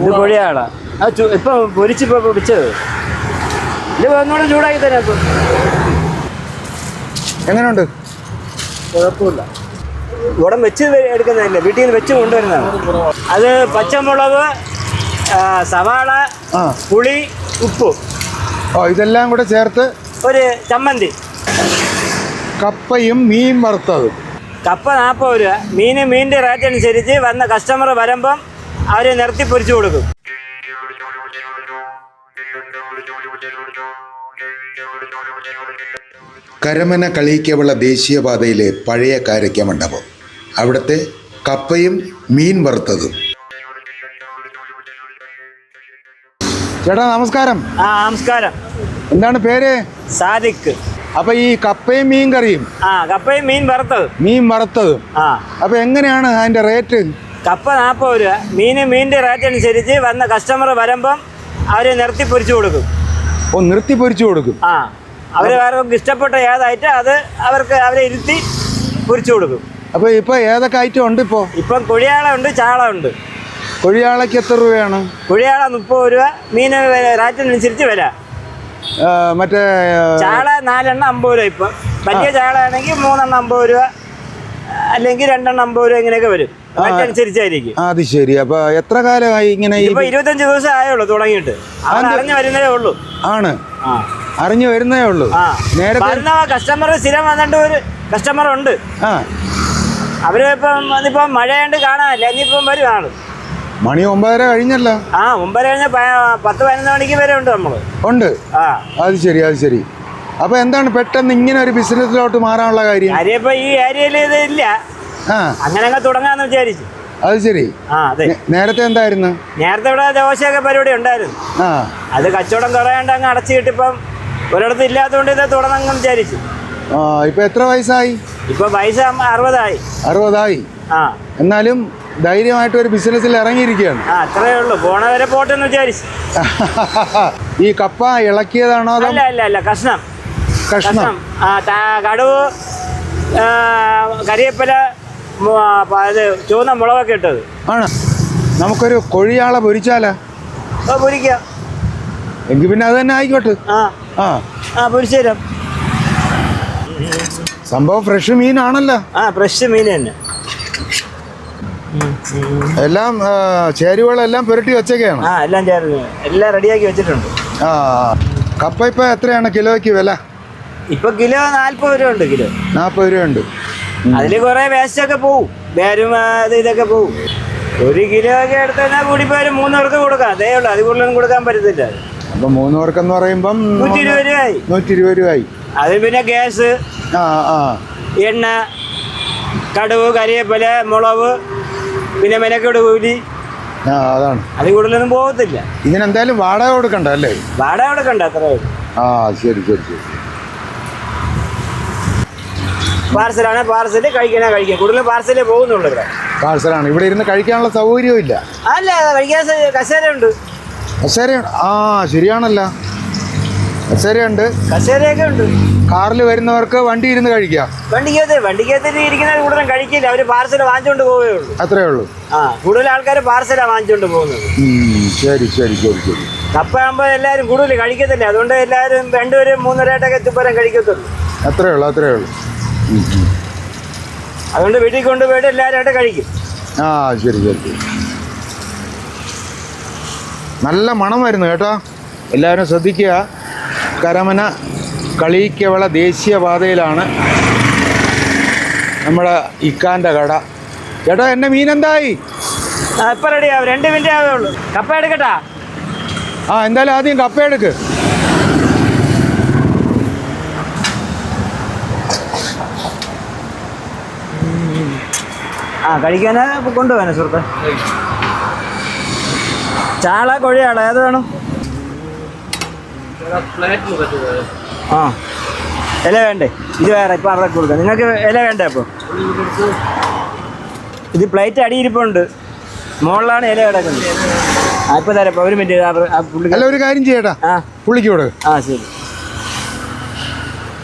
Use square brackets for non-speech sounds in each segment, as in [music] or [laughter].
ഇത് കൊഴിയാളാ ആ ചു- ഇപ്പൊ പൊരിച്ചിപ്പോ പൊടിച്ചത്. ഇത് ഒന്നുകൂടെ ചൂടാക്കി തരാം ഇപ്പൊ. എങ്ങനെയുണ്ട്? കുഴപ്പമില്ല. ഇവിടെ വെച്ച് എടുക്കുന്നതല്ല വീട്ടിൽ നിന്ന് വെച്ച് കൊണ്ടുവരുന്നതാണ്. അത് പച്ചമുളക് സവാള ആ. പുളി ഉപ്പ്. ഓ ഇതെല്ലാം കൂടെ ചേർത്ത് ഒരു ചമ്മന്തി. കപ്പയും മീൻ വറുത്തതും. കപ്പ നാൽപ്പത് രൂപ. മീന് മീനിന്റെ റേറ്റ് അനുസരിച്ച് വന്ന കസ്റ്റമർ വരുമ്പം അവർ നിർത്തി പൊരിച്ചു കൊടുക്കും. കരമന കളീക്കവിള ദേശീയപാതയിലെ പഴയ കാരയ്ക്ക മണ്ഡപം അവിടുത്തെ കപ്പയും മീൻ വറുത്തതും. ചേട്ടാ നമസ്കാരം. ആ നമസ്കാരം. എന്താണ് പേര്? സാദിഖ്. അപ്പൊ ഈ കപ്പയും മീൻ കറിയും ആ കപ്പയും മീൻ വറുത്തത്. മീൻ വറുത്തതും. ആ. അപ്പൊ എങ്ങനെയാണ് അതിന്റെ റേറ്റ്? കപ്പ നാൽപ്പത് രൂപ. മീന് മീനിന്റെ റേറ്റ് അനുസരിച്ച് വന്ന കസ്റ്റമർ വരുമ്പം അവരെ നിർത്തി പൊരിച്ചു കൊടുക്കും. ഓ നിർത്തി പൊരിച്ചു കൊടുക്കും. ആ. അവർ അവർക്ക് ഇഷ്ടപ്പെട്ട ഏതായിട്ട് അത് അവർക്ക് അവരെ ഇരുത്തി പൊരിച്ചു കൊടുക്കും. അപ്പൊ ഇപ്പൊ ഏതൊക്കെ ഐറ്റം ഉണ്ട് ഇപ്പോ? ഇപ്പം കുഴിയാള ഉണ്ട് ചാള ഉണ്ട്. കുഴിയാളയ്ക്ക് എത്ര രൂപയാണ്? കുഴിയാള മുപ്പത് രൂപ മീൻ റേറ്റിനനുസരിച്ച് വില. മറ്റേ ചാള നാലെണ്ണം അമ്പത് രൂപ ഇപ്പം. വലിയ ചാള ആണെങ്കിൽ മൂന്നെണ്ണം അമ്പത് രൂപ അല്ലെങ്കിൽ രണ്ടെണ്ണം അമ്പത് രൂപ ഇങ്ങനെയൊക്കെ വരും. അത് ശരി. അപ്പൊ എത്ര കാലമായി ഇങ്ങനെ ഇരുപത്തഞ്ച് ദിവസം ആയുള്ളൂ തുടങ്ങിയിട്ട്. അറിഞ്ഞു വരുന്നതേ ഉള്ളൂ. ആണ്. അറിഞ്ഞു വരുന്നേ ഉള്ളൂ. നേരത്തെ വരുന്ന കസ്റ്റമർ സ്ഥിരം വന്നിട്ട് ഒരു കസ്റ്റമർ ഉണ്ട്. അവർ ഇപ്പം ഇപ്പം മഴയുണ്ട് കാണാനില്ല. ഇനിയിപ്പം വരുവാണ്. മണി ഒമ്പതര കഴിഞ്ഞല്ലോ. ആ ഒമ്പത് കഴിഞ്ഞ പത്ത് പതിനൊന്ന് മണിക്ക് വരെ ഉണ്ട് നമ്മൾ. ഉണ്ട്. ആ. അത് ശരി അത് ശരി. അപ്പൊ എന്താണ് പെട്ടെന്ന് ഇങ്ങനെ ഒരു ബിസിനസ്സിലോട്ട് മാറാനുള്ള കാര്യം? ഈ ഏരിയയിൽ ആ. അങ്ങനെ അങ്ങ് തുടങ്ങാന്ന് വിചാരിച്ചു. അത് ശരി. ആ അതെ. നേരത്തെ എന്തായിരുന്നു? നേരത്തെ ഇവിടെ ദോശയൊക്കെ പരിപാടി ഉണ്ടായിരുന്നു. ആ. അത് കച്ചവടം കുറയാണ്ട് അങ്ങ് അടച്ചിട്ട് ഇപ്പം ഒരിടത്ത് ഇല്ലാത്തതുകൊണ്ട് ഇത് തുടങ്ങാൻ വിചാരിച്ചു. ആ ഇപ്പൊ എത്ര വയസ്സായി? ഇപ്പൊ വയസ്സ് അറുപതായി. അറുപതായി. ആ. എന്നാലും ധൈര്യമായിട്ട് ഒരു ബിസിനസ്സിൽ ഇറങ്ങിയിരിക്കുകയാണ്. ആ അത്രേ ഉള്ളൂ. പോണവരെ പോട്ടെന്ന് വിചാരിച്ചു. [laughs] ഈ കപ്പ ഇളക്കിയതാണോ അതോ അല്ല അല്ല അല്ല. കഷ്ണം. കഷ്ണം. കടുവ് കരിയപ്പില ചുവന്ന മുളകൊക്കെ ഇട്ടത്. ആണ്. നമുക്കൊരു കൊഴിയാള പൊരിച്ചാലാ? പൊരിക്കാം. എങ്കിൽ പിന്നെ അത് തന്നെ ആയിക്കോട്ടെ. ആ. ആ. പൊരിച്ചു തരാം. സംഭവം ഫ്രഷ് മീനാണല്ലോ. ആ ഫ്രഷ് മീൻ തന്നെ. എല്ലാം ചേരുവകളെല്ലാം പുരട്ടി വെച്ചൊക്കെയാണ്. ആ എല്ലാം ചേർന്ന്. എല്ലാം റെഡിയാക്കി വെച്ചിട്ടുണ്ട്. ആ. കപ്പ ഇപ്പൊ എത്രയാണ്? കിലോയ്ക്ക് വില? ഇപ്പൊ കിലോ നാല്പത് രൂപ ഉണ്ട് കിലോ. നാൽപ്പത് ഉണ്ട്. അതിൽ കുറെ വേസ്റ്റ് ഒക്കെ പോവും. വേരും അത് ഇതൊക്കെ പോവും. ഒരു കിലോ ഒക്കെ എടുത്തു കഴിഞ്ഞാൽ കൂടിപ്പോ ഒരു മൂന്ന് പേർക്ക് കൊടുക്കാം. അതേ ഉള്ളൂ. അത് കൂടുതലൊന്നും കൊടുക്കാൻ പറ്റത്തില്ല. അപ്പൊ മൂന്ന് എന്ന് പറയുമ്പം നൂറ്റി ഇരുപത് രൂപയായി നൂറ്റി ഇരുപത് രൂപയായി അത് പിന്നെ ഗ്യാസ് ആ ആ. എണ്ണ കടുവ് കരിയപ്പല മുളവ് പിന്നെ മെനക്കെട് കൂലി. ആ അതാണ്. അത് കൂടുതലൊന്നും പോകത്തില്ല. ഇതിനെന്തായാലും വാടക കൊടുക്കണ്ട അല്ലേ? വാടക കൊടുക്കണ്ട കണ്ട അത്ര ആ ശരി ശരി ശരി. പാർസലാണ് പാർസൽ കഴിക്കണേ കഴിക്കാം. കൂടുതലും പാർസലേ പോകുന്നുള്ളൂ ഇവിടെ. പാർസലാണ്. ഇവിടെ ഇരുന്ന് കഴിക്കാനുള്ള സൗകര്യവും ഇല്ല. അല്ല കഴിക്കാൻ കസേരയുണ്ട്. കസേര ആ ശരിയാണല്ല. കസേരയുണ്ട്. കസേരയൊക്കെ ഉണ്ട്. കാറിൽ വരുന്നവർക്ക് വണ്ടി ഇരുന്ന് കഴിക്കാം. വണ്ടിക്കകത്ത് വണ്ടിക്കകത്ത് ഇരിക്കുന്ന കൂടുതലും കഴിക്കില്ല. അവർ പാർസൽ വാങ്ങിച്ചുകൊണ്ട് പോവേ ഉള്ളൂ. അത്രേ ഉള്ളൂ. ആ കൂടുതൽ ആൾക്കാർ പാർസലാണ് വാങ്ങിച്ചുകൊണ്ട് പോകുന്നത്. ശരി ശരി ശരി ശരി. കപ്പ ആകുമ്പോൾ എല്ലാവരും കൂടുതൽ കഴിക്കത്തില്ല. അതുകൊണ്ട് എല്ലാവരും രണ്ടുപേരും മൂന്നരയായിട്ടൊക്കെ തുപ്പരം കഴിക്കത്തുള്ളൂ. അത്രേ ഉള്ളൂ അത്രേ ഉള്ളൂ. അതുകൊണ്ട് വീട്ടിൽ കൊണ്ടുപോയിട്ട് എല്ലാവരുമായിട്ട് കഴിക്കും. ആ ശരി ശരി. നല്ല മണം വരുന്നു കേട്ടോ. എല്ലാവരും ശ്രദ്ധിക്കുക. കരമന കളിക്കവള ദേശീയപാതയിലാണ് നമ്മുടെ ഇക്കാന്റെ കട. ചേട്ടാ എന്റെ മീൻ എന്തായി ഇപ്പൊ റെഡിയാവും രണ്ട് മിനിറ്റ് ആവേ ഉള്ളൂ കപ്പ എടുക്കട്ടാ? ആ എന്തായാലും ആദ്യം കപ്പ എടുക്ക്. ആ കഴിക്കാൻ കൊണ്ടുപോകാനോ സുഹൃത്ത്. ചാള കൊഴിയാളോ ഏത് വേണം? ആ ഇല വേണ്ടേ? ഇത് വേറെ ഇപ്പം അവിടെ കൊടുക്കാം. നിങ്ങൾക്ക് ഇല വേണ്ടേ അപ്പോൾ ഇത് പ്ലേറ്റ് അടിയിരിപ്പുണ്ട് മുകളിലാണ് ഇല കിടക്കുന്നത്. ആ ഇപ്പം തരാം ഇപ്പോൾ ഒരു മിനിറ്റ് ആ ആ പുള്ളി അല്ല ഒരു കാര്യം ചെയ്യട്ടാ ആ. പുള്ളിക്ക് കൊടുക്ക്. ആ ശരി.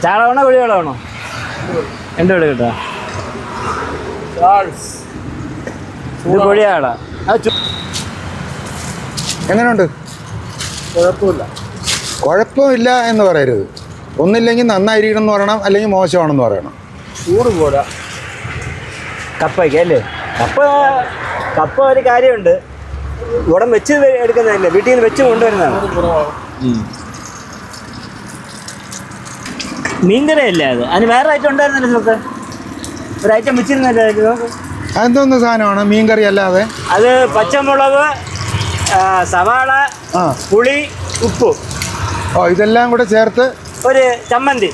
ചാള വേണോ കൊഴിയാളോ വേണോ? എന്റെ വീട് കേട്ടോ ഇത് എങ്ങനെയുണ്ട്? കുഴപ്പമില്ല. കുഴപ്പമില്ല എന്ന് പറയരുത്. ഒന്നില്ലെങ്കിൽ നന്നായിരിക്കണം എന്ന് പറയണം അല്ലെങ്കിൽ മോശമാണെന്ന് പറയണം. ചൂട് പോരാ. കപ്പയ്ക്ക് അല്ലേ? കപ്പ കപ്പ ഒരു കാര്യമുണ്ട്. ഇവിടെ വെച്ച് എടുക്കുന്നതല്ലേ? വീട്ടിൽ നിന്ന് വെച്ച് കൊണ്ടുവരുന്നതാണ്. മീൻകറി അല്ലേ അത്? അതിന് വേറെ ആയിട്ട് ഉണ്ടായിരുന്നല്ലോ നമുക്ക് ഒരു ഐറ്റം അതെന്തോന്ന് സാധനമാണ്? മീൻകറി അല്ലാതെ? അത് പച്ചമുളക് സവാള ആ. പുളി ഉപ്പ്. ഓ ഇതെല്ലാം കൂടെ ചേർത്ത് ഒരു ചമ്മന്തി.